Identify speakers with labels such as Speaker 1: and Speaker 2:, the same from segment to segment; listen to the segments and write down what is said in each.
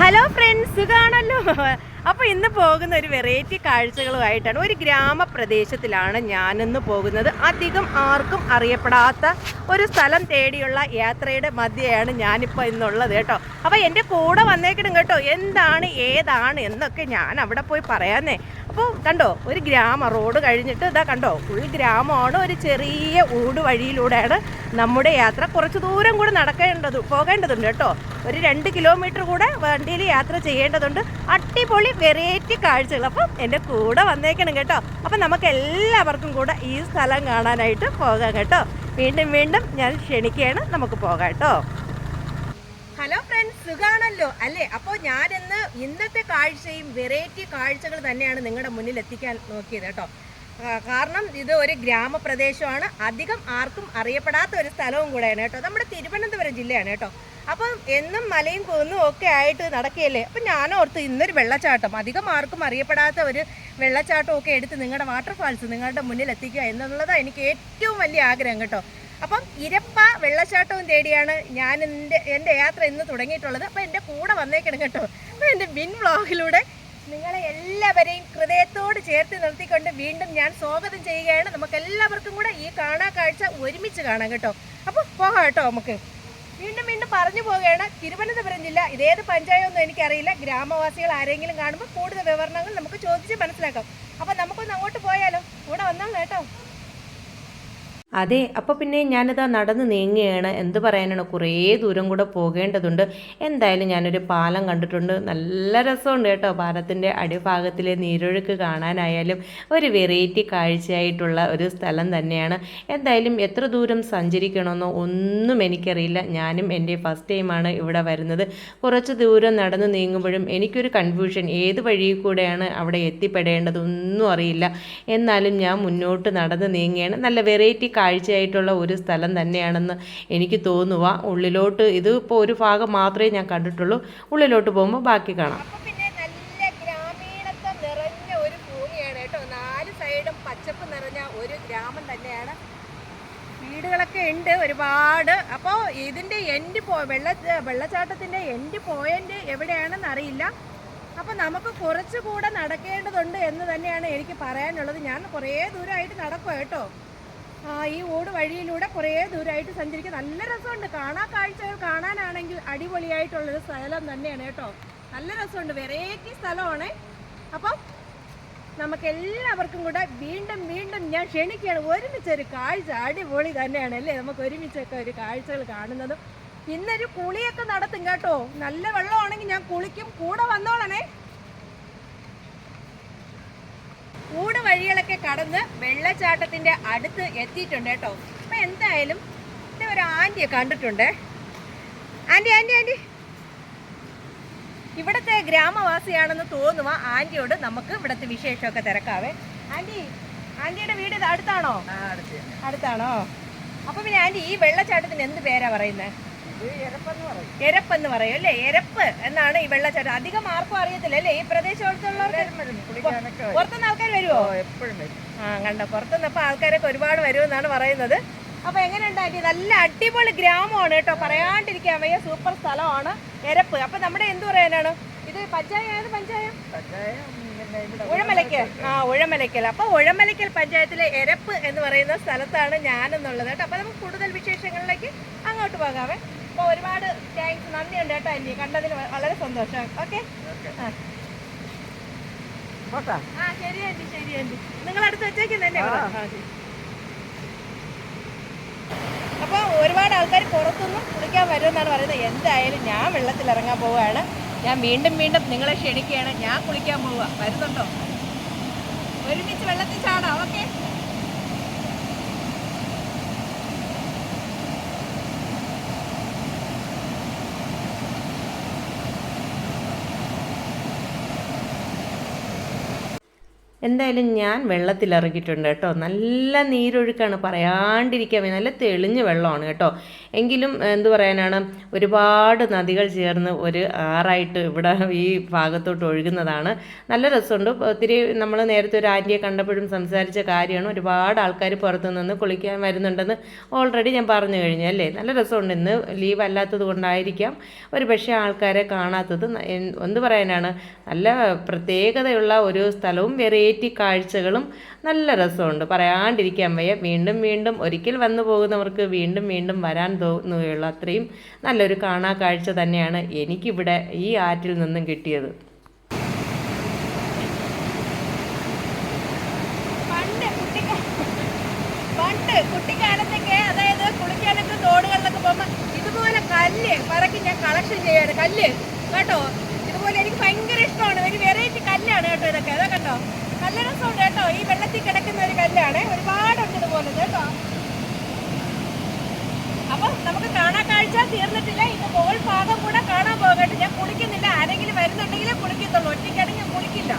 Speaker 1: Hello friends സുഖാണല്ലോ. അപ്പോൾ ഇന്ന് പോകുന്ന ഒരു വെറൈറ്റി കാഴ്ചകളുമായിട്ടാണ് ഒരു ഗ്രാമപ്രദേശത്തിലാണ് ഞാൻ ഇന്ന് പോകുന്നത്. അധികം ആർക്കും അറിയപ്പെടാത്ത ഒരു സ്ഥലം തേടിയുള്ള യാത്രയുടെ മധ്യയാണ് ഞാനിപ്പോൾ ഇന്നുള്ളത് കേട്ടോ. അപ്പോൾ എന്റെ കൂടെ വന്നേക്കണം കേട്ടോ. എന്താണ് ഏതാണ് എന്നൊക്കെ ഞാൻ അവിടെ പോയി പറയാന്നേ. അപ്പോൾ കണ്ടോ ഒരു ഗ്രാമ റോഡ് കഴിഞ്ഞിട്ട് ഇതാ കണ്ടോ ഫുൾ ഗ്രാമമാണ്. ഒരു ചെറിയ ഊട് വഴിയിലൂടെയാണ് നമ്മുടെ യാത്ര കുറച്ച് ദൂരം കൂടെ നടക്കേണ്ടത് പോകേണ്ടതുണ്ട് കേട്ടോ. ഒരു രണ്ട് കിലോമീറ്റർ കൂടെ വണ്ടിയിൽ യാത്ര ചെയ്യേണ്ടതുണ്ട്. അടിപൊളി വെറൈറ്റി കാഴ്ചകൾ. അപ്പം എന്റെ കൂടെ വന്നേക്കണം കേട്ടോ. അപ്പം നമുക്ക് എല്ലാവർക്കും കൂടെ ഈ സ്ഥലം കാണാനായിട്ട് പോകാം കേട്ടോ. വീണ്ടും വീണ്ടും ഞാൻ ക്ഷണിക്കുകയാണ്. നമുക്ക് പോകാം കേട്ടോ. ഹലോ ഫ്രണ്ട്സ് സുഖാണല്ലോ? അല്ലേ? അപ്പോൾ ഞാനിന്ന് ഇന്നത്തെ കാഴ്ചയും വെറൈറ്റി കാഴ്ചകൾ തന്നെയാണ് നിങ്ങളുടെ മുന്നിൽ എത്തിക്കാൻ നോക്കിയത് കേട്ടോ. കാരണം ഇത് ഒരു ഗ്രാമപ്രദേശമാണ്. അധികം ആർക്കും അറിയപ്പെടാത്ത ഒരു സ്ഥലവും കൂടെയാണ് കേട്ടോ. നമ്മുടെ തിരുവനന്തപുരം ജില്ലയാണ് കേട്ടോ. അപ്പം എന്നും മലയും കുന്നും ഒക്കെ ആയിട്ട് നടക്കുകയല്ലേ? അപ്പം ഞാനോർത്ത് ഇന്നൊരു വെള്ളച്ചാട്ടം. അധികം ആർക്കും അറിയപ്പെടാത്ത ഒരു വെള്ളച്ചാട്ടം ഒക്കെ എടുത്ത് നിങ്ങളുടെ വാട്ടർഫാൾസ് നിങ്ങളുടെ മുന്നിൽ എത്തിക്കുക എന്നുള്ളതാണ് എനിക്ക് ഏറ്റവും വലിയ ആഗ്രഹം കേട്ടോ. അപ്പം ഇരപ്പ വെള്ളച്ചാട്ടവും തേടിയാണ് ഞാൻ എന്റെ എന്റെ യാത്ര ഇന്ന് തുടങ്ങിയിട്ടുള്ളത്. അപ്പം എന്റെ കൂടെ വന്നേക്കണം കേട്ടോ. അപ്പം എന്റെ ബിൻ വ്ളോഗിലൂടെ നിങ്ങളെ എല്ലാവരെയും ഹൃദയത്തോട് ചേർത്ത് നിർത്തിക്കൊണ്ട് വീണ്ടും ഞാൻ സ്വാഗതം ചെയ്യുകയാണ്. നമുക്ക് എല്ലാവർക്കും കൂടെ ഈ കാണാ കാഴ്ച ഒരുമിച്ച് കാണാം കേട്ടോ. അപ്പോൾ പോകാം കേട്ടോ നമുക്ക്. വീണ്ടും വീണ്ടും പറഞ്ഞു പോവുകയാണ്. തിരുവനന്തപുരം ജില്ല ഇതേത് പഞ്ചായത്തൊന്നും എനിക്കറിയില്ല. ഗ്രാമവാസികൾ ആരെങ്കിലും കാണുമ്പോൾ കൂടുതൽ വിവരണങ്ങൾ നമുക്ക് ചോദിച്ച് മനസ്സിലാക്കാം. അപ്പം നമുക്കൊന്ന് അങ്ങോട്ട് പോയാലോ? കൂടെ വന്നാൽ കേട്ടോ. അതെ അപ്പോൾ പിന്നെ ഞാനിതാ നടന്ന് നീങ്ങുകയാണ്. എന്ത് പറയാനാണ്? കുറേ ദൂരം കൂടെ പോകേണ്ടതുണ്ട്. എന്തായാലും ഞാനൊരു പാലം കണ്ടിട്ടുണ്ട്. നല്ല രസമുണ്ട് കേട്ടോ. പാലത്തിന്റെ അടിഭാഗത്തിലെ നീരൊഴുക്ക് കാണാനായാലും ഒരു വെറൈറ്റി കാഴ്ചയായിട്ടുള്ള ഒരു സ്ഥലം തന്നെയാണ്. എന്തായാലും എത്ര ദൂരം സഞ്ചരിക്കണമെന്നോ ഒന്നും എനിക്കറിയില്ല. ഞാനും എന്റെ ഫസ്റ്റ് ടൈമാണ് ഇവിടെ വരുന്നത്. കുറച്ച് ദൂരം നടന്ന് നീങ്ങുമ്പോഴും എനിക്കൊരു കൺഫ്യൂഷൻ ഏത് വഴിയിൽ കൂടെയാണ് അവിടെ എത്തിപ്പെടേണ്ടതൊന്നും അറിയില്ല. എന്നാലും ഞാൻ മുന്നോട്ട് നടന്ന് നീങ്ങുകയാണ്. നല്ല വെറൈറ്റി കാഴ്ചയായിട്ടുള്ള ഒരു സ്ഥലം തന്നെയാണെന്ന് എനിക്ക് തോന്നുക. ഉള്ളിലോട്ട് ഇത് ഇപ്പോൾ ഒരു ഭാഗം മാത്രമേ ഞാൻ കണ്ടിട്ടുള്ളൂ. ഉള്ളിലോട്ട് പോകുമ്പോൾ ബാക്കി കാണാം. വീടുകളൊക്കെ ഉണ്ട് ഒരുപാട്. അപ്പോൾ ഇതിന്റെ എൻഡ് പോ വെള്ള വെള്ളച്ചാട്ടത്തിന്റെ എൻഡ് പോയിന്റ് എവിടെയാണെന്ന് അറിയില്ല. അപ്പോൾ നമുക്ക് കുറച്ചുകൂടെ നടക്കേണ്ടതുണ്ട് എന്ന് തന്നെയാണ് എനിക്ക് പറയാനുള്ളത്. ഞാൻ കുറേ ദൂരമായിട്ട് നടക്കുക കേട്ടോ. ഈ ഓട് വഴിയിലൂടെ കുറേ ദൂരമായിട്ട് സഞ്ചരിക്കുക നല്ല രസമുണ്ട്. കാണാ കാഴ്ചകൾ കാണാനാണെങ്കിൽ അടിപൊളിയായിട്ടുള്ളൊരു സ്ഥലം തന്നെയാണ് കേട്ടോ. നല്ല രസമുണ്ട്. വെറൈറ്റി സ്ഥലമാണ്. അപ്പം നമുക്ക് എല്ലാവർക്കും കൂടെ വീണ്ടും വീണ്ടും ഞാൻ ക്ഷണിക്കുകയാണ്. ഒരുമിച്ചൊരു കാഴ്ച അടിപൊളി തന്നെയാണ് അല്ലേ? നമുക്ക് ഒരുമിച്ചൊക്കെ ഒരു കാഴ്ചകൾ കാണുന്നതും. ഇന്നൊരു കുളിയൊക്കെ നടത്തും കേട്ടോ. നല്ല വെള്ളമാണെങ്കിൽ ഞാൻ കുളിക്കും. കൂടെ വന്നോളണേ. ഊട് വഴികളൊക്കെ കടന്ന് വെള്ളച്ചാട്ടത്തിന്റെ അടുത്ത് എത്തിയിട്ടുണ്ട് കേട്ടോ. അപ്പൊ എന്തായാലും ഇവിടെ ഒരു ആന്റിയെ കണ്ടിട്ടുണ്ട്. ആന്റി ആന്റി ആന്റി ഇവിടുത്തെ ഗ്രാമവാസിയാണെന്ന് തോന്നുക ആന്റിയോട് നമുക്ക് ഇവിടുത്തെ വിശേഷമൊക്കെ തിരക്കാവേ. ആന്റി ആന്റിയുടെ വീട് അടുത്താണോ? അടുത്താണോ? അപ്പൊ പിന്നെ ആന്റി ഈ വെള്ളച്ചാട്ടത്തിന് എന്ത് പേരാ പറയുന്നത് എരപ്പെന്ന് പറയും. അല്ലേ? എരപ്പ് എന്നാണ് ഈ വെള്ളച്ചാട്ടം. അധികം ആർക്കും അറിയത്തില്ല അല്ലേ? ഈ പ്രദേശത്തുള്ളവർക്ക് പുറത്തുനിന്ന് ആൾക്കാർ വരുമോ
Speaker 2: എപ്പോഴും വരും.
Speaker 1: ആ കണ്ട? പുറത്തുനിന്ന് അപ്പൊ ആൾക്കാരൊക്കെ ഒരുപാട് വരുമെന്നാണ് പറയുന്നത്. അപ്പൊ എങ്ങനെയുണ്ട് ആന്റി നല്ല അടിപൊളി ഗ്രാമമാണ് കേട്ടോ. പറയാണ്ടിരിക്കാൻ വയ്യ. സൂപ്പർ സ്ഥലമാണ് എരപ്പ്. അപ്പൊ നമ്മുടെ എന്ത് പറയാനാണ്? ഇത് പഞ്ചായത്ത്
Speaker 2: പഞ്ചായം?
Speaker 1: ഉഴമലയ്ക്കൽ ആ ഉഴമലയ്ക്കൽ. അപ്പൊ ഉഴമലയ്ക്കൽ പഞ്ചായത്തിലെ എരപ്പ് എന്ന് പറയുന്ന സ്ഥലത്താണ് ഞാനെന്നുള്ളത് കേട്ടോ. അപ്പൊ നമുക്ക് കൂടുതൽ വിശേഷങ്ങളിലേക്ക് അങ്ങോട്ട് പോകാമേ അപ്പൊ ഒരുപാട് താങ്ക്സ് നന്ദിയുണ്ട് കേട്ടോ അല്ലി കണ്ടതിന് വളരെ സന്തോഷം. ഓക്കെ. ആ. ശരി ആന്റി നിങ്ങൾ അടുത്ത് വെച്ചേക്കുന്നല്ലേ. അപ്പോൾ ഒരുപാട് ആൾക്കാർ പുറത്തുനിന്നും കുളിക്കാൻ വരുമെന്നാണ് പറയുന്നത്. എന്തായാലും ഞാൻ വെള്ളത്തിൽ ഇറങ്ങാൻ പോവുകയാണ്. ഞാൻ വീണ്ടും വീണ്ടും നിങ്ങളെ ക്ഷണിക്കുകയാണ്. ഞാൻ കുളിക്കാൻ പോവുക. വരുന്നുണ്ടോ? ഒരുമിച്ച് വെള്ളത്തിൽ ചാടാം. ഓക്കെ
Speaker 3: എന്തായാലും ഞാൻ വെള്ളത്തിൽ വെള്ളത്തിലിറങ്ങിയിട്ടുണ്ട് കേട്ടോ. നല്ല നീരൊഴുക്കാണ് പറയാണ്ടിരിക്കാൻ നല്ല തെളിഞ്ഞ വെള്ളമാണ് കേട്ടോ. എങ്കിലും എന്ത് പറയാനാണ്? ഒരുപാട് നദികൾ ചേർന്ന് ഒരു ആറായിട്ട് ഇവിടെ ഈ ഭാഗത്തോട്ട് ഒഴുകുന്നതാണ്. നല്ല രസമുണ്ട്. ഒത്തിരി നമ്മൾ നേരത്തെ ഒരു ആന്റിയെ കണ്ടപ്പോഴും സംസാരിച്ച കാര്യമാണ്. ഒരുപാട് ആൾക്കാർ പുറത്തു നിന്ന് കുളിക്കാൻ വരുന്നുണ്ടെന്ന് ഓൾറെഡി ഞാൻ പറഞ്ഞു കഴിഞ്ഞു അല്ലേ? നല്ല രസമുണ്ട്. ഇന്ന് ലീവ് അല്ലാത്തത് കൊണ്ടായിരിക്കാം. ഒരു പക്ഷേ ആൾക്കാരെ കാണാത്തത് എന്ത് പറയാനാണ്? നല്ല പ്രത്യേകതയുള്ള ഒരു സ്ഥലവും വെറൈറ്റി കാഴ്ചകളും നല്ല രസമുണ്ട്. പറയാണ്ടിരിക്കാൻ വയ്യ. വീണ്ടും വീണ്ടും ഒരിക്കൽ വന്നു പോകുന്നവർക്ക് വീണ്ടും വീണ്ടും വരാൻ തോന്നുകയുള്ളൂ അത്രയും നല്ലൊരു കാണാ കാഴ്ച തന്നെയാണ് എനിക്കിവിടെ ഈ ആറ്റിൽ നിന്നും കിട്ടിയത്. പണ്ട് അതായത് കുളിക്കാനൊക്കെ ഇതുപോലെ കല്ല് പറക്കി ഞാൻ കളക്ഷൻ കല്ല്. കേട്ടോ? ഇതുപോലെ എനിക്ക് ഭയങ്കര ഇഷ്ടമാണ്. ഒരു വെറൈറ്റി കല്ലാണ് കേട്ടോ ഇതൊക്കെ. അതൊക്കെ കണ്ടോ? നല്ല രസമുണ്ട് കേട്ടോ. ഈ വെള്ളത്തിൽ കിടക്കുന്ന ഒരു കല്ലാണ് ഒരുപാടുണ്ട് ഇതുപോലെ കേട്ടോ. അപ്പൊ നമുക്ക് കാണാൻ കാഴ്ച തീർന്നിട്ടില്ല. ഇന്ന് മുകൾ ഭാഗം കൂടെ കാണാൻ പോകട്ടെ ഞാൻ കുളിക്കുന്നില്ല ആരെങ്കിലും വരുന്നുണ്ടെങ്കിൽ കുളിക്കത്തുള്ളൂ ഒറ്റയ്ക്കാണെങ്കിൽ ഞാൻ കുളിക്കില്ല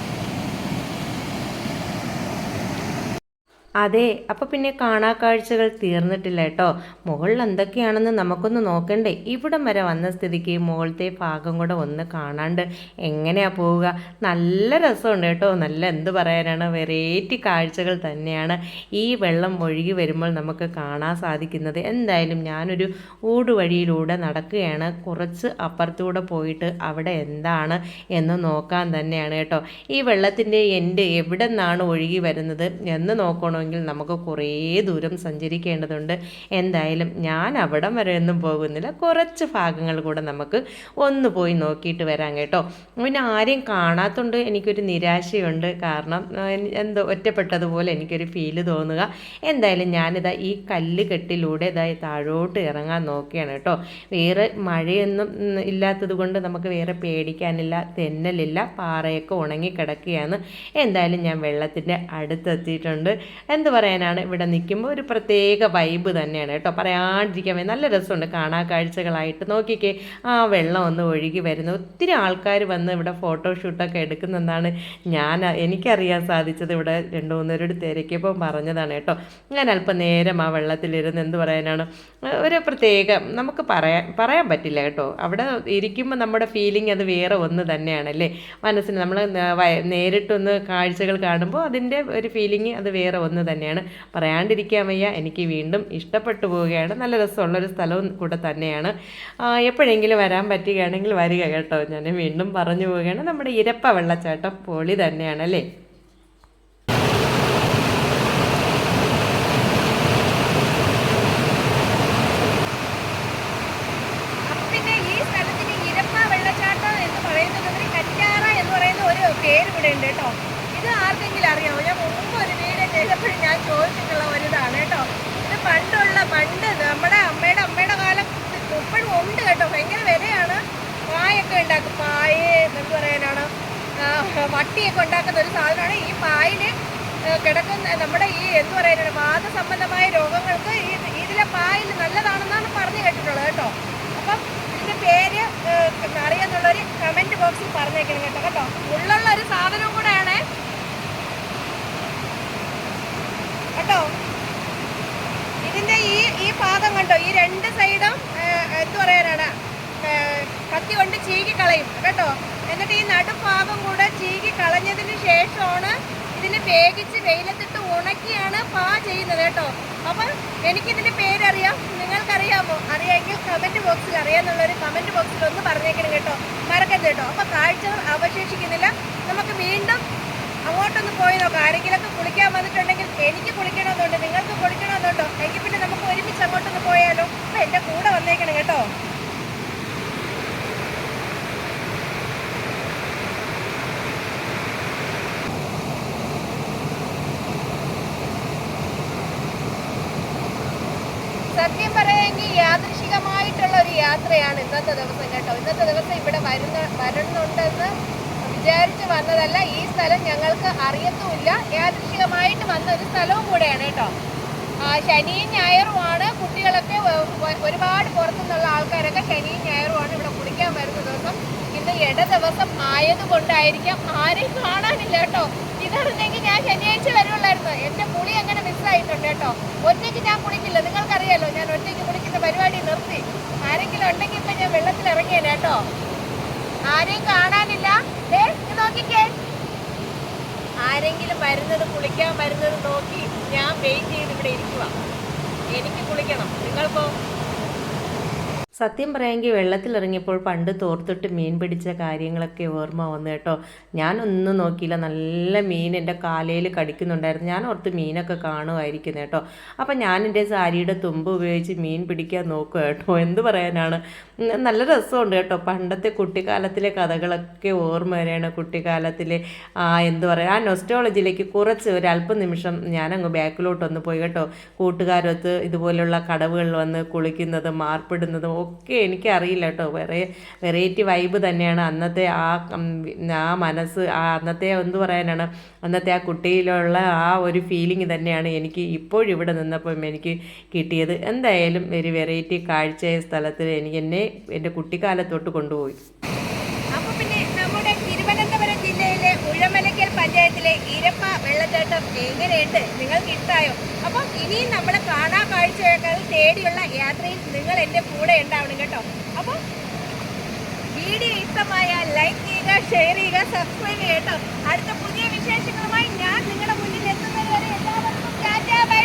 Speaker 3: അതെ അപ്പോൾ പിന്നെ കാണാ കാഴ്ചകൾ തീർന്നിട്ടില്ല കേട്ടോ. മുകളിൽ എന്തൊക്കെയാണെന്ന് നമുക്കൊന്ന് നോക്കണ്ടേ. ഇവിടം വരെ വന്ന സ്ഥിതിക്ക് മുകളിലത്തെ ഭാഗം കൂടെ ഒന്ന് കാണാണ്ട് എങ്ങനെയാ പോവുക? നല്ല രസമുണ്ട് കേട്ടോ. നല്ല എന്ത് പറയാനാണ് വെറൈറ്റി കാഴ്ചകൾ തന്നെയാണ് ഈ വെള്ളം ഒഴുകി വരുമ്പോൾ നമുക്ക് കാണാൻ സാധിക്കുന്നത്. എന്തായാലും ഞാനൊരു ഊടുവഴിയിലൂടെ നടക്കുകയാണ്. കുറച്ച് അപ്പുറത്തൂടെ പോയിട്ട് അവിടെ എന്താണ് എന്ന് നോക്കാൻ തന്നെയാണ് കേട്ടോ. ഈ വെള്ളത്തിന്റെ എൻഡ് എവിടെ നിന്നാണ് ഒഴുകി വരുന്നത് എന്ന് നോക്കണമെങ്കിൽ നമുക്ക് കുറേ ദൂരം സഞ്ചരിക്കേണ്ടതുണ്ട്. എന്തായാലും ഞാൻ അവിടം വരെ ഒന്നും പോകുന്നില്ല. കുറച്ച് ഭാഗങ്ങൾ കൂടെ നമുക്ക് ഒന്ന് പോയി നോക്കിയിട്ട് വരാം കേട്ടോ. പിന്നെ ആരെയും കാണാത്തതുകൊണ്ട് എനിക്കൊരു നിരാശയുണ്ട്. കാരണം എന്തോ ഒറ്റപ്പെട്ടതുപോലെ എനിക്കൊരു ഫീൽ തോന്നുക. എന്തായാലും ഞാനിതാ ഈ കല്ല് കെട്ടിലൂടെ ഇതായി താഴോട്ട് ഇറങ്ങാൻ നോക്കിയാണ് കേട്ടോ. വേറെ മഴയൊന്നും ഇല്ലാത്തത് കൊണ്ട് നമുക്ക് വേറെ പേടിക്കാനില്ല തെന്നലില്ല പാറയൊക്കെ ഉണങ്ങി കിടക്കുകയാണ് എന്തായാലും ഞാൻ വെള്ളത്തിന്റെ അടുത്തെത്തിയിട്ടുണ്ട്. എന്ത് പറയാനാണ് ഇവിടെ നിൽക്കുമ്പോൾ ഒരു പ്രത്യേക വൈബ് തന്നെയാണ് കേട്ടോ. പറയാണ്ടിരിക്കാൻ. നല്ല രസമുണ്ട് കാണാ കാഴ്ചകളായിട്ട്. നോക്കിക്കേ ആ വെള്ളം ഒന്ന് ഒഴുകി വരുന്നു. ഒത്തിരി ആൾക്കാർ വന്ന് ഇവിടെ ഫോട്ടോഷൂട്ടൊക്കെ എടുക്കുന്നെന്നാണ് ഞാൻ എനിക്കറിയാൻ സാധിച്ചത് ഇവിടെ രണ്ട് മൂന്നേരോട് തിരക്കിയപ്പോൾ പറഞ്ഞതാണ് കേട്ടോ. ഞാൻ അല്പം നേരം ആ വെള്ളത്തിലിരുന്ന് എന്ത് പറയാനാണ് ഒരു പ്രത്യേക നമുക്ക് പറയാൻ പറയാൻ പറ്റില്ല കേട്ടോ. അവിടെ ഇരിക്കുമ്പോൾ നമ്മുടെ ഫീലിംഗ് അത് വേറെ ഒന്ന് തന്നെയാണല്ലേ. മനസ്സിന് നമ്മൾ നേരിട്ടൊന്ന് കാഴ്ചകൾ കാണുമ്പോൾ അതിന്റെ ഒരു ഫീലിംഗ് അത് വേറെ ഒന്ന് തന്നെയാണ്. പറയാണ്ടിരിക്കാൻ വയ്യ. എനിക്ക് വീണ്ടും ഇഷ്ടപ്പെട്ടു പോവുകയാണ്. നല്ല രസമുള്ളൊരു സ്ഥലവും കൂടെ തന്നെയാണ്. എപ്പോഴെങ്കിലും വരാൻ പറ്റുകയാണെങ്കിൽ വരിക കേട്ടോ. ഞാൻ വീണ്ടും പറഞ്ഞു പോവുകയാണ്. നമ്മുടെ ഇരപ്പ വെള്ളച്ചാട്ടം പൊളി തന്നെയാണ് അല്ലേ? പേര് ഇവിടെ ഉണ്ട് കേട്ടോ ഇത് ആർക്കെങ്കിലും അറിയാമോ ഞാൻ മുമ്പ് ഒരു വീഡിയോ ചെയ്തപ്പോഴും ഞാൻ ചോദിച്ചിട്ടുള്ള ഒരിതാണ് കേട്ടോ. ഇത് പണ്ടുള്ള പണ്ട് നമ്മുടെ അമ്മയുടെ അമ്മയുടെ കാലം ഇപ്പോഴും ഉണ്ട് കേട്ടോ. ഭയങ്കര വിലയാണ്. പായൊക്കെ ഉണ്ടാക്കും. പായ എന്ത് പറയാനാണ്? വട്ടിയൊക്കെ ഉണ്ടാക്കുന്ന ഒരു സാധനമാണ്. ഈ പായിൽ കിടക്കുന്ന നമ്മുടെ ഈ എന്ത് പറയാനാണ്? വാദസംബന്ധമായ രോഗങ്ങൾക്ക് ഈ ഇതിലെ പായൽ നല്ലതാണെന്നാണ് പറഞ്ഞു കേട്ടിട്ടുള്ളത് കേട്ടോ. അപ്പം ഇതിന്റെ പേര് അറിയാന്നുള്ളൊരു കമന്റ് ബോക്സിൽ പറഞ്ഞേക്കണം കേട്ടോ. കേട്ടോ. ഉള്ളുള്ള ഒരു സാധനവും കൂടെയാണ് കേട്ടോ ഇതിന്റെ ഈ ഈ ഭാഗം കണ്ടോ? ഈ രണ്ട് സൈഡും എന്ത് പറയാനാണ്? കത്തി കൊണ്ട് ചീകി കളയും കേട്ടോ? എന്നിട്ട് ഈ നടുഭാഗം കൂടെ ചീകി കളഞ്ഞതിന് ശേഷമാണ് ഇതിനെ വേഗിച്ച് വെയിലത്തിട്ട് ഉണക്കിയാണ് പാ ചെയ്യുന്നത് കേട്ടോ? അപ്പം എനിക്കിതിന്റെ പേരറിയാം. നിങ്ങൾക്കറിയാമോ? അറിയാമെങ്കിൽ കമന്റ് ബോക്സിൽ അറിയാമെന്നുള്ളൊരു കമന്റ് ബോക്സിൽ ഒന്ന് പറഞ്ഞേക്കണം കേട്ടോ? മറക്കരുത് കേട്ടോ? അപ്പൊ കാഴ്ചകൾ അവശേഷിക്കുന്നില്ല. നമുക്ക് വീണ്ടും അങ്ങോട്ടൊന്ന് പോയി നോക്കാം. ആരെങ്കിലൊക്കെ കുളിക്കാൻ വന്നിട്ടുണ്ടെങ്കിൽ എനിക്ക് കുളിക്കണമെന്നുണ്ട് നിങ്ങൾക്ക് കുളിക്കണമെന്നുണ്ടോ? എങ്കിൽ പിന്നെ നമുക്ക് ഒരുമിച്ച് അങ്ങോട്ടൊന്ന് പോയാലോ? അപ്പൊ എന്റെ കൂടെ വന്നേക്കണം കേട്ടോ. സത്യം പറയാമെങ്കിൽ യാദൃശികമായിട്ടുള്ള ഒരു യാത്രയാണ് ഇന്നത്തെ ദിവസം കേട്ടോ. ഇന്നത്തെ ദിവസം ഇവിടെ വരുന്ന വരണുണ്ടെന്ന് വിചാരിച്ച് വന്നതല്ല ഈ സ്ഥലം ഞങ്ങൾക്ക് അറിയത്തുമില്ല. യാദൃശികമായിട്ട് വന്ന ഒരു സ്ഥലവും കൂടെയാണ് കേട്ടോ. ശനിയും ഞായറുമാണ് കുട്ടികളൊക്കെ ഒരുപാട് പുറത്തുനിന്നുള്ള ആൾക്കാരൊക്കെ ശനിയും ഞായറുമാണ് ഇവിടെ കുടിക്കാൻ വരുന്ന ദിവസം. ഇന്ന് ഇട ദിവസം ആയതുകൊണ്ടായിരിക്കാം ആരെയും കാണാനില്ല കേട്ടോ.
Speaker 1: ഇതറിഞ്ഞെങ്കിൽ ഞാൻ ശനിയാഴ്ച വരുള്ളായിരുന്നു. എന്റെ കുളി അങ്ങനെ മിസ്സായിട്ടുണ്ട് കേട്ടോ. ഒറ്റയ്ക്ക് ഞാൻ കുളിക്കില്ല. നിങ്ങൾക്കറിയാലോ ഞാൻ ഒറ്റയ്ക്ക് കുടിക്കുന്ന പരിപാടി നിർത്തി. ആരെങ്കിലും ഉണ്ടെങ്കിൽ ഇപ്പൊ ഞാൻ വെള്ളത്തിൽ ഇറങ്ങിയേനെ കേട്ടോ. ആരെയും കാണാനില്ല. ആരെങ്കിലും വരുന്നത് കുളിക്കാൻ വരുന്നത് നോക്കി ഞാൻ വെയിറ്റ് ചെയ്ത് ഇവിടെ ഇരിക്കുക എനിക്ക് കുളിക്കണം. നിങ്ങൾക്കോ?
Speaker 3: സത്യം പറയാമെങ്കിൽ വെള്ളത്തിലിറങ്ങിയപ്പോൾ പണ്ട് തോർത്തിട്ട് മീൻ പിടിച്ച കാര്യങ്ങളൊക്കെ ഓർമ്മ വന്നു കേട്ടോ. ഞാനൊന്നും നോക്കിയില്ല. നല്ല മീൻ എന്റെ കാലയിൽ കടിക്കുന്നുണ്ടായിരുന്നു. ഞാൻ ഓർത്ത് മീനൊക്കെ കാണുമായിരിക്കും കേട്ടോ. അപ്പം ഞാൻ എന്റെ സാരിയുടെ തുമ്പ് ഉപയോഗിച്ച് മീൻ പിടിക്കാൻ നോക്കുക കേട്ടോ. എന്ത് പറയാനാണ്? നല്ല രസമുണ്ട് കേട്ടോ. പണ്ടത്തെ കുട്ടിക്കാലത്തിലെ കഥകളൊക്കെ ഓർമ്മ വരെയാണ് കുട്ടിക്കാലത്തിലെ ആ എന്ത് പറയുക ആ നൊസ്റ്റോളജിയിലേക്ക് കുറച്ച് ഒരല്പം നിമിഷം ഞാനങ്ങ് ബാക്കിലോട്ടൊന്ന് പോയി കേട്ടോ. കൂട്ടുകാരൊത്ത് ഇതുപോലെയുള്ള കടവുകളിൽ വന്ന് കുളിക്കുന്നതും മാർപ്പിടുന്നതും ഒക്കെ എനിക്കറിയില്ല കേട്ടോ. വേറെ വെറൈറ്റി വൈബ് തന്നെയാണ്. അന്നത്തെ ആ ആ മനസ്സ് ആ അന്നത്തെ എന്ത് പറയാനാണ് അന്നത്തെ ആ കുട്ടിയിലുള്ള ആ ഒരു ഫീലിംഗ് തന്നെയാണ് എനിക്ക് ഇപ്പോഴും ഇവിടെ നിന്നപ്പം എനിക്ക് കിട്ടിയത്. എന്തായാലും ഒരു വെറൈറ്റി കാഴ്ചയ സ്ഥലത്തിൽ എനിക്ക് എന്നെ എന്റെ കുട്ടിക്കാലത്തോട്ട് കൊണ്ടുപോയി.
Speaker 1: ദിവസം എങ്ങനെയുണ്ട്? നിങ്ങൾക്ക് ഇഷ്ടമായോ അപ്പം ഇനിയും നമ്മൾ കാണാ കാഴ്ചകൾ തേടിയുള്ള യാത്രയിൽ നിങ്ങൾ എന്റെ കൂടെ ഉണ്ടാവണം കേട്ടോ. അപ്പം വീഡിയോ ഇഷ്ടമായ ലൈക്ക് ചെയ്യുക ഷെയർ ചെയ്യുക സബ്സ്ക്രൈബ് ചെയ്യുക കേട്ടോ. അടുത്ത പുതിയ വിശേഷങ്ങളുമായി ഞാൻ നിങ്ങളുടെ മുന്നിൽ എത്തുന്നത് വരെ എല്ലാവർക്കും ബൈ.